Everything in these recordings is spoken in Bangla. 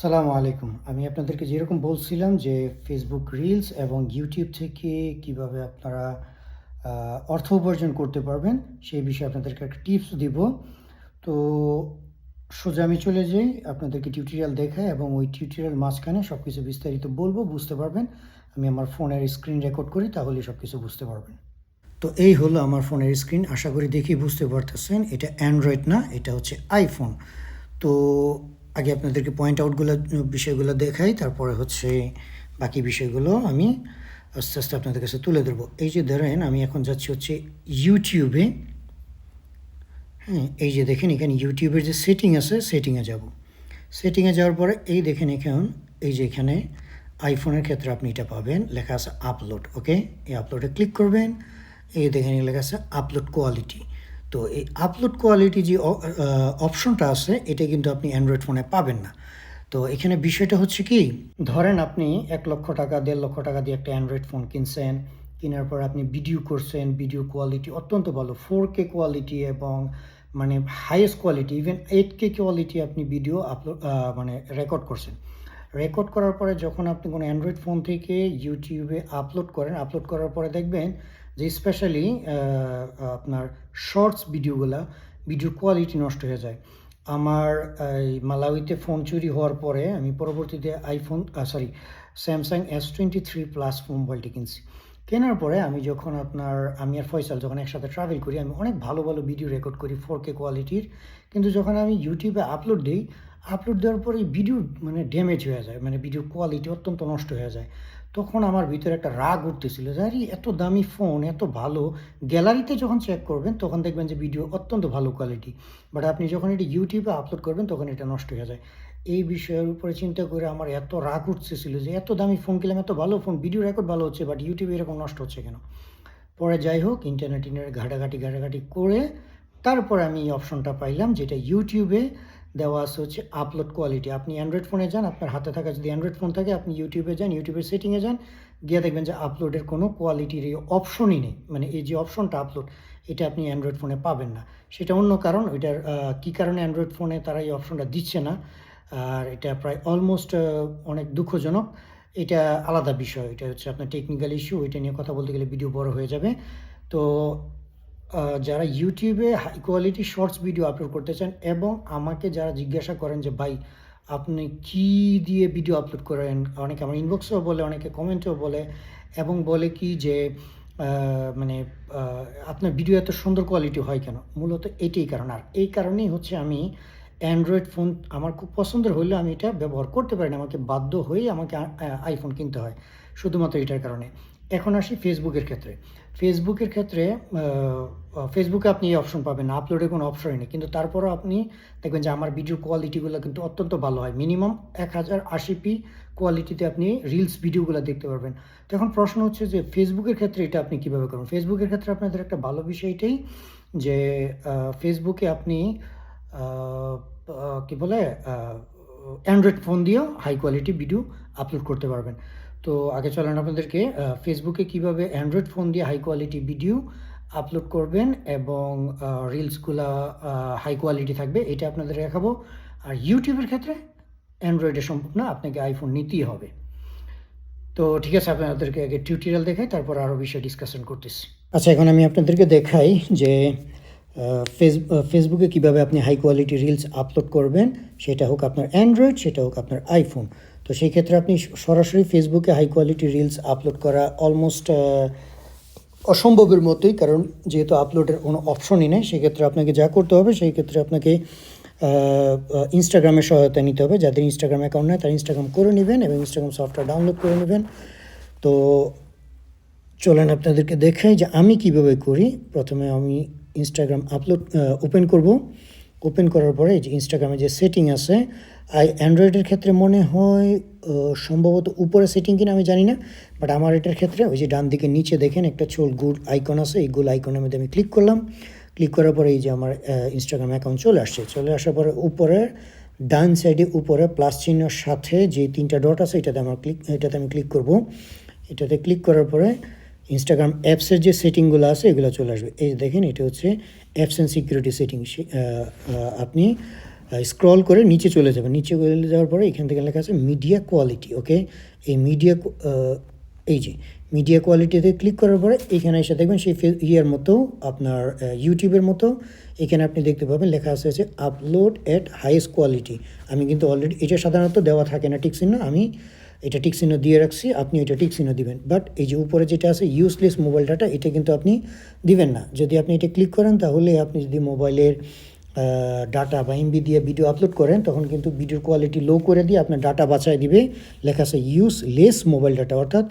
সালামু আলাইকুম। আমি আপনাদেরকে যেরকম বলছিলাম যে ফেসবুক রিলস এবং ইউটিউব থেকে কীভাবে আপনারা অর্থ উপার্জন করতে পারবেন, সেই বিষয়ে আপনাদেরকে একটা টিপস দিব। তো সোজা আমি চলে যাই, আপনাদেরকে টিউটোরিয়াল দেখাই এবং ওই টিউটোরিয়াল মাঝখানে সব কিছু বিস্তারিত বলব, বুঝতে পারবেন। আমি আমার ফোনের স্ক্রিন রেকর্ড করি, তাহলে সব কিছু বুঝতে পারবেন। তো এই হলো আমার ফোনের স্ক্রিন আশা করি দেখি বুঝতে পারতেছেন। এটা অ্যান্ড্রয়েড না, এটা হচ্ছে আইফোন তো আগে আপনাদেরকে পয়েন্ট আউটগুলো বিষয়গুলো দেখাই, তারপরে হচ্ছে বাকি বিষয়গুলো আমি আস্তে আস্তে আপনাদের কাছে তুলে ধরবো। এই যে ধরেন, আমি এখন যাচ্ছি হচ্ছে ইউটিউবে হ্যাঁ এই যে দেখেন, এখানে ইউটিউবের যে সেটিং আছে সেটিংয়ে যাব। সেটিংয়ে যাওয়ার পরে, এই দেখেন এখন, এই যে এখানে আইফোনের ক্ষেত্রে আপনি এটা পাবেন, লেখা আছে আপলোড ওকে এই আপলোডে ক্লিক করবেন। এই দেখেন লেখা আছে আপলোড কোয়ালিটি তো এই আপলোড কোয়ালিটি যে অপশনটা আছে, এটা কিন্তু আপনি অ্যান্ড্রয়েড ফোনে পাবেন না। তো এখানে বিষয়টা হচ্ছে কি, ধরেন আপনি এক লক্ষ টাকা, দেড় লক্ষ টাকা দিয়ে একটা অ্যান্ড্রয়েড ফোন কিনছেন, কেনার পর আপনি ভিডিও করছেন ভিডিও কোয়ালিটি অত্যন্ত ভালো ফোর কে কোয়ালিটি এবং মানে highest quality even eight K quality আপনি ভিডিও আপলোড মানে রেকর্ড করছেন। রেকর্ড করার পরে যখন আপনি কোনো অ্যান্ড্রয়েড ফোন থেকে ইউটিউবে আপলোড করেন আপলোড করার পরে দেখবেন যে স্পেশালি আপনার শর্টস ভিডিওগুলা ভিডিও কোয়ালিটি নষ্ট হয়ে যায়। আমার, এই মালাউইতে ফোন চুরি হওয়ার পরে আমি পরবর্তীতে iPhone sorry Samsung S twenty three plus মোবাইলটি কিনছি। কেনার পরে আমি যখন আপনার, আমি আর ফয়সাল যখন একসাথে ট্রাভেল করি, আমি অনেক ভালো ভালো ভিডিও রেকর্ড করি ফোর কে কোয়ালিটির কিন্তু যখন আমি ইউটিউবে আপলোড দিই আপলোড দেওয়ার পরে ভিডিও মানে ড্যামেজ হয়ে যায় মানে ভিডিও কোয়ালিটি অত্যন্ত নষ্ট হয়ে যায়। তখন আমার ভিতরে একটা রাগ উঠতেছিল যে, আরে, এত দামি ফোন এত ভালো। গ্যালারিতে যখন চেক করবেন, তখন দেখবেন যে ভিডিও অত্যন্ত ভালো কোয়ালিটি বাট আপনি যখন এটি ইউটিউবে আপলোড করবেন, তখন এটা নষ্ট হয়ে যায়। এই বিষয়ের উপরে চিন্তা করে আমার এত রাগ উঠতেছিল যে, এত দামি ফোন কিনলাম, এত ভালো ফোন ভিডিও রেকর্ড ভালো হচ্ছে বাট ইউটিউবে এরকম নষ্ট হচ্ছে কেন? পরে যাই হোক ইন্টারনেট ইন্টারনেট ঘাটাঘাটি ঘাটাঘাটি করে তারপরে আমি অপশনটা পাইলাম, যেটা ইউটিউবে দেওয়া আছে হচ্ছে আপলোড কোয়ালিটি আপনি অ্যান্ড্রয়েড ফোনে যান, আপনার হাতে থাকা যদি অ্যান্ড্রয়েড ফোন থাকে, আপনি ইউটিউবে যান ইউটিউবের সেটিংয়ে যান, গিয়ে দেখবেন যে আপলোডের কোনো কোয়ালিটির এই অপশনই নেই। মানে এই যে অপশনটা আপলোড এটা আপনি অ্যান্ড্রয়েড ফোনে পাবেন না। সেটা অন্য কারণ এটার কী কারণে অ্যান্ড্রয়েড ফোনে তারা এই অপশনটা দিচ্ছে না? আর এটা প্রায় অলমোস্ট অনেক দুঃখজনক। এটা আলাদা বিষয়, এটা হচ্ছে আপনার টেকনিক্যাল ইস্যু ওইটা নিয়ে কথা বলতে গেলে ভিডিও বড় হয়ে যাবে। তো যারা ইউটিউবে high quality shorts video upload করতে চান এবং আমাকে যারা জিজ্ঞাসা করেন যে, ভাই, আপনি কি দিয়ে ভিডিও আপলোড করেন? অনেকে আমার ইনবক্সেও বলে, অনেকে কমেন্টেও বলে এবং বলে কি যে মানে আপনার ভিডিও এত সুন্দর কোয়ালিটি হয় কেন? মূলত এটাই কারণ। আর এই কারণেই হচ্ছে আমি অ্যান্ড্রয়েড ফোন আমার খুব পছন্দের হলেও আমি এটা ব্যবহার করতে পারি না। আমাকে বাধ্য হয়ে আমাকে আইফোন কিনতে হয়। শুধুমাত্র এটার কারণে। এখন আসি ফেসবুকের ক্ষেত্রে। ফেসবুকের ক্ষেত্রে ফেসবুকে আপনি এই অপশন পাবেন না আপলোডের কোনো অপশনই নেই। কিন্তু তারপরও আপনি দেখবেন যে আমার ভিডিও কোয়ালিটিগুলো কিন্তু অত্যন্ত ভালো হয়। মিনিমাম এক হাজার আশি পি কোয়ালিটিতে আপনি রিলস ভিডিওগুলো দেখতে পারবেন। তো এখন প্রশ্ন হচ্ছে যে ফেসবুকের ক্ষেত্রে এটা আপনি কীভাবে করবেন? ফেসবুকের ক্ষেত্রে আপনাদের একটা ভালো বিষয় এটাই যে ফেসবুকে আপনি কি বলে অ্যান্ড্রয়েড ফোন দিয়েও হাই কোয়ালিটি ভিডিও আপলোড করতে পারবেন। তো আগে চলেন আপনাদেরকে ফেসবুকে কীভাবে অ্যান্ড্রয়েড ফোন দিয়ে হাই কোয়ালিটি ভিডিও আপলোড করবেন এবং রিলসগুলো হাই কোয়ালিটি থাকবে, এটা আপনাদের দেখাবো। আর ইউটিউবের ক্ষেত্রে অ্যান্ড্রয়েডে সম্ভব না আপনাকে আইফোন নিতেই হবে। তো ঠিক আছে, আপনাদেরকে আগে টিউটোরিয়াল দেখাই, তারপর আরও বিষয়ে ডিসকাশন করতেছি। আচ্ছা এখন আমি আপনাদেরকে দেখাই যে ফেস ফেসবুকে কীভাবে আপনি হাই কোয়ালিটি রিলস আপলোড করবেন। সেটা হোক আপনার অ্যান্ড্রয়েড সেটা হোক আপনার আইফোন তো সেই ক্ষেত্রে আপনি সরাসরি ফেসবুকে হাই কোয়ালিটি রিলস আপলোড করা অলমোস্ট অসম্ভবের মতোই, কারণ যেহেতু আপলোডের কোনো অপশনই নেই, সেক্ষেত্রে আপনাকে যা করতে হবে, সেই ক্ষেত্রে আপনাকে ইনস্টাগ্রামের সহায়তা নিতে হবে। যাদের ইনস্টাগ্রাম অ্যাকাউন্ট নেই, তারা ইনস্টাগ্রাম করে নেবেন এবং ইনস্টাগ্রাম সফটওয়্যার ডাউনলোড করে নেবেন। তো চলেন আপনাদেরকে দেখাই যে আমি কীভাবে করি। প্রথমে আমি ইনস্টাগ্রাম আপলোড ওপেন করব। ওপেন করার পরে যে ইনস্টাগ্রামে যে সেটিং আছে আই, অ্যান্ড্রয়েডের ক্ষেত্রে মনে হয় সম্ভবত উপরে সেটিং কিনা আমি জানি না বাট আমার এটার ক্ষেত্রে ওই যে ডান দিকে নিচে দেখেন একটা ছোট গুড আইকন আছে, এই গুল আইকনের মধ্যে আমি ক্লিক করলাম। ক্লিক করার পরে এই যে আমার ইনস্টাগ্রাম অ্যাকাউন্ট চলে আসছে। চলে আসার পরে উপরে, ডান সাইডে উপরে প্লাস চিহ্নর সাথে যে তিনটা ডট আছে, এটাতে আমার ক্লিক এটাতে আমি ক্লিক করব। এটাতে ক্লিক করার পরে ইনস্টাগ্রাম অ্যাপসের যে সেটিংগুলো আছে, এগুলো চলে আসবে। এই দেখেন, এটা হচ্ছে অ্যাপস অ্যান্ড সিকিউরিটি সেটিং আপনি স্ক্রল করে নিচে চলে যাবে। নিচে চলে যাওয়ার পরে এখান থেকে লেখা আছে মিডিয়া কোয়ালিটি ওকে এই মিডিয়া এই যে মিডিয়া কোয়ালিটিতে ক্লিক করার পরে এখানে এসে দেখবেন সেই ইয়ের মতো, আপনার ইউটিউবের মতো, এখানে আপনি দেখতে পাবেন লেখা আছে হচ্ছে আপলোড এট হাইয়েস্ট কোয়ালিটি আমি কিন্তু অলরেডি এটা সাধারণত দেওয়া থাকে না টিক চিহ্ন আমি এটা টিক চিহ্ন দিয়ে রাখছি, আপনি এটা টিক চিহ্ন দিবেন। বাট এই যে উপরে যেটা আছে ইউজলেস মোবাইল ডাটা এটা কিন্তু আপনি দিবেন না। যদি আপনি এটা ক্লিক করেন, তাহলে আপনি যদি মোবাইলের ডাটা বা এমবি দিয়ে ভিডিও আপলোড করেন, তখন কিন্তু ভিডিওর কোয়ালিটি লো করে দিয়ে আপনার ডাটা বাঁচায় দিবে। লেখা আছে ইউজ লেস মোবাইল ডাটা অর্থাৎ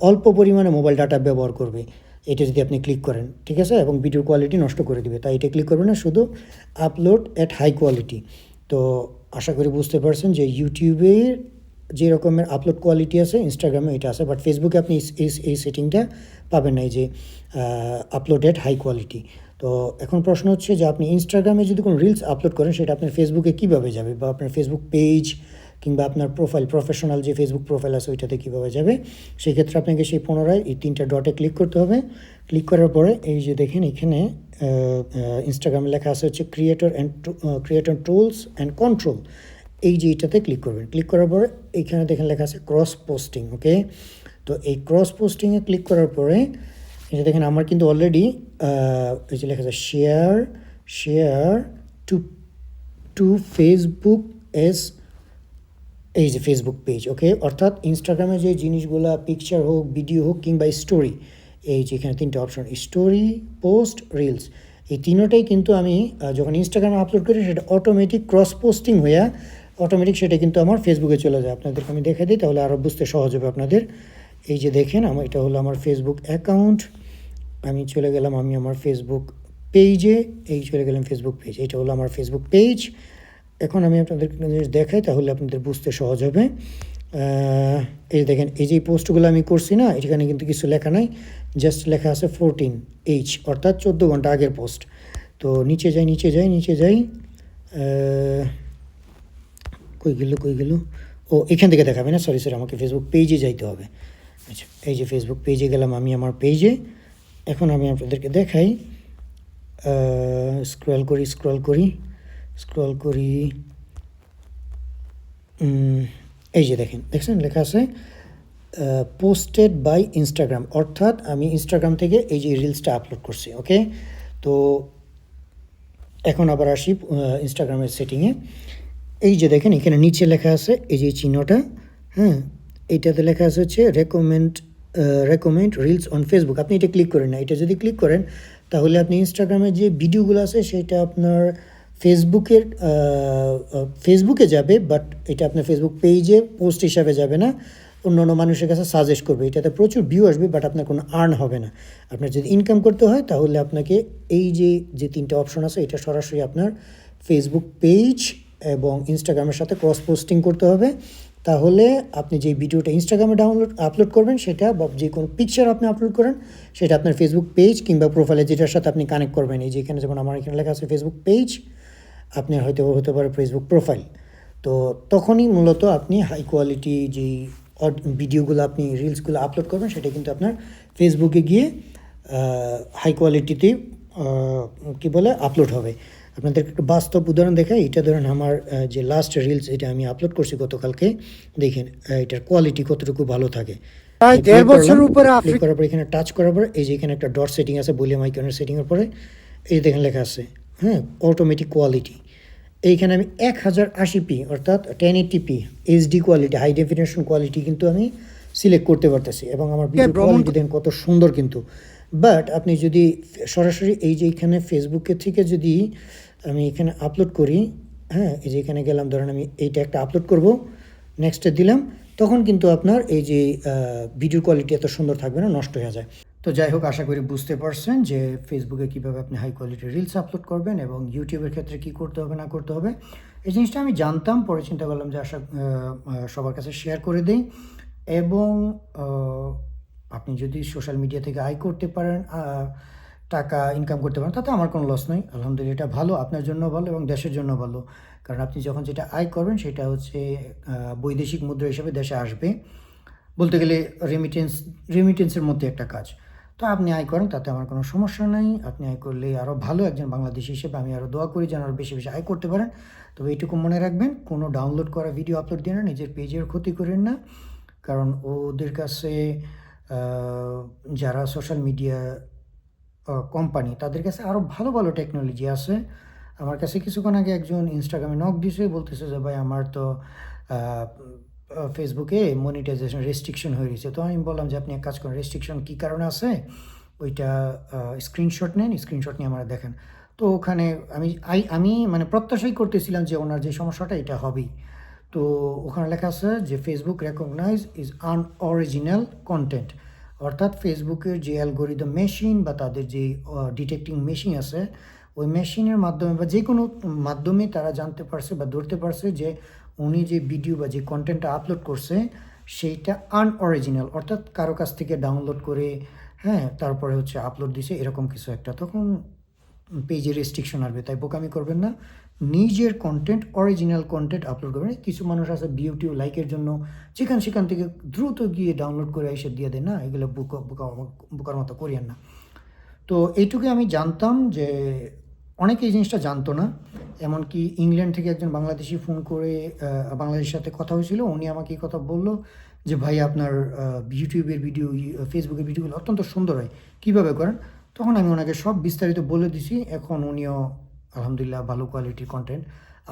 অল্প পরিমাণে মোবাইল ডাটা ব্যবহার করবে। এটা যদি আপনি ক্লিক করেন, ঠিক আছে? এবং ভিডিওর কোয়ালিটি নষ্ট করে দিবে। তাই এটা ক্লিক করবেন না, শুধু আপলোড অ্যাট হাই কোয়ালিটি তো আশা করি বুঝতে পারছেন যে ইউটিউবের যে রকমের আপলোড কোয়ালিটি আছে ইনস্টাগ্রামে এটা আছে বাট ফেসবুকে আপনি এই- সেটিংটা পাবেন না যে আপলোডেড হাই কোয়ালিটি তো এখন প্রশ্ন হচ্ছে যে আপনি ইনস্টাগ্রামে যদি কোনো রিলস আপলোড করেন, সেটা আপনার ফেসবুকে কীভাবে যাবে? বা আপনার ফেসবুক পেজ কিংবা আপনার প্রোফাইল প্রফেশনাল যে ফেসবুক প্রোফাইল আছে, ওইটাতে কীভাবে যাবে? সেই ক্ষেত্রে আপনাকে সেই পুনরায় এই তিনটা ডটে ক্লিক করতে হবে। ক্লিক করার পরে এই যে দেখেন, এখানে ইনস্টাগ্রামে লেখা আছে হচ্ছে creator and creator tools and control এই যে এটাতে ক্লিক করবেন। ক্লিক করার পরে এইখানে দেখেন লেখা আছে ক্রস পোস্টিং ওকে তো এই ক্রস পোস্টিংয়ে ক্লিক করার পরে এই যে দেখেন আমার কিন্তু অলরেডি এই যে লেখা আছে share share to to Facebook S এই যে ফেসবুক পেজ ওকে অর্থাৎ ইনস্টাগ্রামে যে জিনিসগুলো পিকচার হোক ভিডিও হোক, কিংবা স্টোরি এই যে এখানে তিনটে অপশন স্টোরি পোস্ট রিলস এই তিনোটাই কিন্তু আমি যখন ইনস্টাগ্রামে আপলোড করি, সেটা অটোমেটিক ক্রস পোস্টিং হয়ে অটোমেটিক সেটা কিন্তু আমার ফেসবুকে চলে যায়। আপনাদেরকে আমি দেখে দিই, তাহলে আরও বুঝতে সহজ হবে আপনাদের। এই যে দেখেন, আমার, এটা হলো আমার ফেসবুক অ্যাকাউন্ট আমি চলে গেলাম, আমি আমার ফেসবুক পেজে এই চলে গেলাম ফেসবুক পেজ এটা হলো আমার ফেসবুক পেজ এখন আমি আপনাদের জিনিস দেখাই, তাহলে আপনাদের বুঝতে সহজ হবে। এই দেখেন, এই যে পোস্টগুলো আমি করছি না, এখানে কিন্তু কিছু লেখা নাই জাস্ট লেখা আছে ফোরটিন এইচ অর্থাৎ চোদ্দ ঘণ্টা আগের পোস্ট তো নিচে যাই নিচে যাই নিচে যাই। কই গেল কই গেল? ও, এখান থেকে দেখাবে না সরি সরি আমাকে ফেসবুক পেজে যাইতে হবে। আচ্ছা এই যে ফেসবুক পেজে গেলাম আমি আমার পেজে এখন আমি আপনাদেরকে দেখাই স্ক্রল করি স্ক্রল করি স্ক্রল করি এই যে দেখেন, দেখছেন? লেখা আছে পোস্টেড বাই ইনস্টাগ্রাম অর্থাৎ আমি ইনস্টাগ্রাম থেকে এই যে রিলসটা আপলোড করছি ওকে তো এখন আবার আসি ইনস্টাগ্রামের সেটিংয়ে এই যে দেখেন, এখানে নিচে লেখা আছে, এই যে চিহ্নটা হ্যাঁ? এইটাতে লেখা আছে হচ্ছে recommend recommend reels on Facebook আপনি এটা ক্লিক করেন না। এটা যদি ক্লিক করেন, তাহলে আপনি ইনস্টাগ্রামে যে ভিডিওগুলো আছে, সেটা আপনার ফেসবুকের ফেসবুকে যাবে বাট এটা আপনার ফেসবুক পেজে পোস্ট হিসাবে যাবে না। অন্য অন্য মানুষের কাছে সাজেস্ট করবে। এটাতে প্রচুর ভিউ আসবে বাট আপনার কোনো আর্ন হবে না। আপনার যদি ইনকাম করতে হয়, তাহলে আপনাকে এই যে যে তিনটা অপশন আছে, এটা সরাসরি আপনার ফেসবুক পেজ এবং ইনস্টাগ্রামের সাথে ক্রস পোস্টিং করতে হবে। তাহলে আপনি যে ভিডিওটা ইনস্টাগ্রামে ডাউনলোড আপলোড করবেন, সেটা বা যে কোনো পিকচার আপনি আপলোড করেন, সেটা আপনার ফেসবুক পেজ কিংবা প্রোফাইলে যেটার সাথে আপনি কানেক্ট করবেন। এই যে এখানে যেমন আমার এখানে লেখা আছে ফেসবুক পেজ আপনার হয়তো হতে পারে ফেসবুক প্রোফাইল তো তখনই মূলত আপনি হাই কোয়ালিটি যেই ভিডিওগুলো আপনি রিলসগুলো আপলোড করবেন, সেটা কিন্তু আপনার ফেসবুকে গিয়ে হাই কোয়ালিটিতে কী বলে আপলোড হবে। আপনাদের একটু বাস্তব উদাহরণ দেখাই। এটা ধরেন আমার যে লাস্ট রিলস এটা আমি আপলোড করছি গতকালকে দেখেন এটার কোয়ালিটি কতটুকু ভালো থাকে। প্রায় দেড় করলাম, উপরে click করার পর এখানে টাচ করার পরে এই যে এখানে একটা ডট সেটিং আছে ভলিউম আইকনের সেটিংয়ের পরে এই দেখেন লেখা আছে হ্যাঁ অটোমেটিক কোয়ালিটি এইখানে আমি এক হাজার আশি পি অর্থাৎ ten eighty P HD quality high definition quality কিন্তু আমি সিলেক্ট করতে পারতেছি এবং আমার ভিডিও কোয়ালিটি দেখেন কত সুন্দর কিন্তু। বাট আপনি যদি সরাসরি এই যে এখানে ফেসবুকে থেকে যদি আমি এখানে আপলোড করি হ্যাঁ এই যে এখানে গেলাম, ধরেন আমি এইটা একটা আপলোড করব নেক্সটে দিলাম, তখন কিন্তু আপনার এই যে ভিডিও কোয়ালিটি এত সুন্দর থাকবে না, নষ্ট হয়ে যায়। তো যাই হোক, আশা করি বুঝতে পারছেন যে ফেসবুকে কীভাবে আপনি হাই কোয়ালিটির রিলস আপলোড করবেন এবং ইউটিউবের ক্ষেত্রে কী করতে হবে, না করতে হবে, এই জিনিসটা আমি জানতাম, পরে চিন্তা করলাম যে আশা সবার কাছে শেয়ার করে দিই এবং আপনি যদি সোশ্যাল মিডিয়া থেকে আয় করতে পারেন টাকা ইনকাম করতে পারেন, তাতে আমার কোনো লস নেই। আলহামদুলিল্লাহ, এটা ভালো, আপনার জন্য ভালো এবং দেশের জন্য ভালো। কারণ আপনি যখন যেটা আয় করবেন, সেটা হচ্ছে বৈদেশিক মুদ্রা হিসেবে দেশে আসবে। বলতে গেলে রেমিটেন্স রেমিটেন্সের মধ্যে একটা কাজ। তো আপনি আয় করেন, তাতে আমার কোনো সমস্যা নাই। আপনি আয় করলে আরও ভালো একজন বাংলাদেশি হিসেবে আমি আরও দোয়া করি যেন আরও বেশি বেশি আয় করতে পারেন। তবে এইটুকু মনে রাখবেন, কোনো ডাউনলোড করা ভিডিও আপলোড দিয়ে না, নিজের পেজের ক্ষতি করেন না। কারণ ওদের কাছে যারা সোশ্যাল মিডিয়া কোম্পানি তাদের কাছে আরও ভালো ভালো টেকনোলজি আছে। আমার কাছে কিছুক্ষণ আগে একজন ইনস্টাগ্রামে নক দিছে, বলতেছে যে, ভাই, আমার তো ফেসবুকে মনিটাইজেশন রেস্ট্রিকশন হয়ে গেছে তো আমি বললাম যে, আপনি এক কাজ করেন রেস্ট্রিকশন কী কারণে আছে? ওইটা স্ক্রিনশট নেন স্ক্রিনশট নিয়ে আমার দেখেন। তো ওখানে আমি, আই, আমি মানে প্রত্যাশাই করতেছিলাম যে, ওনার যে সমস্যাটা, এটা হবেই। তো ওখানে লেখা আছে যে Facebook recognize is unoriginal content অর্থাৎ ফেসবুকের যে অ্যালগোরিদম মেশিন বা তাদের যে ডিটেক্টিং মেশিন আছে, ওই মেশিনের মাধ্যমে বা যে কোনো মাধ্যমে তারা জানতে পারছে বা ধরতে পারছে যে উনি যে ভিডিও বা যে কন্টেন্টটা আপলোড করছে, সেইটা আনঅরিজিনাল অর্থাৎ কারও কাছ থেকে ডাউনলোড করে হ্যাঁ তারপরে হচ্ছে আপলোড দিছে, এরকম কিছু একটা। তখন পেজে রেস্ট্রিকশন আসবে। তাই বোকামি করবেন না। নিজের কন্টেন্ট অরিজিনাল কন্টেন্ট আপলোড করবেন। কিছু মানুষ আছে বিউটি লাইকের জন্য, যেখান সেখান থেকে দ্রুত গিয়ে ডাউনলোড করে এসে দিয়ে দেয় না, এগুলো বুকা বুকার মতো করিয়েন না। তো এইটুকু আমি জানতাম যে অনেকে এই জিনিসটা জানতো না। এমনকি ইংল্যান্ড থেকে একজন বাংলাদেশি ফোন করে বাংলাদেশের সাথে কথা হয়েছিল, উনি আমাকে এই কথা বলল যে, ভাই, আপনার ইউটিউবের ভিডিও ফেসবুকের ভিডিওগুলো অত্যন্ত সুন্দর হয়, কীভাবে করেন? তখন আমি ওনাকে সব বিস্তারিত বলে দিছি, এখন উনিও আলহামদুলিল্লাহ ভালো কোয়ালিটির কন্টেন্ট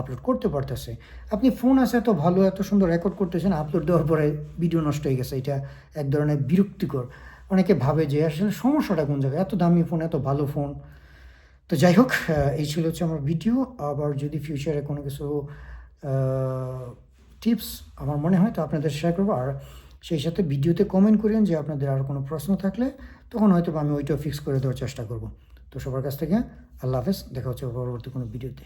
আপলোড করতে পারতেছে। আপনি ফোন আছে, এত ভালো, এত সুন্দর রেকর্ড করতেছেন আপলোড দেওয়ার পরে ভিডিও নষ্ট হয়ে গেছে। এটা এক ধরনের বিরক্তিকর। অনেকে ভাবে যে, আসলে সমস্যাটা কোন জায়গায়? এত দামি ফোন এত ভালো ফোন তো যাই হোক এই ছিল হচ্ছে আমার ভিডিও আবার যদি ফিউচারে কোনো কিছু টিপস আমার মনে হয়, তো আপনাদের শেয়ার করব। আর সেই সাথে ভিডিওতে কমেন্ট করেন যে, আপনাদের আর কোনো প্রশ্ন থাকলে, তখন হয়তো আমি ওইটাও ফিক্স করে দেওয়ার চেষ্টা করব। তো সবার কাছ থেকে আল্লাহ হাফেজ দেখা হচ্ছে পরবর্তী কোনো ভিডিওতে।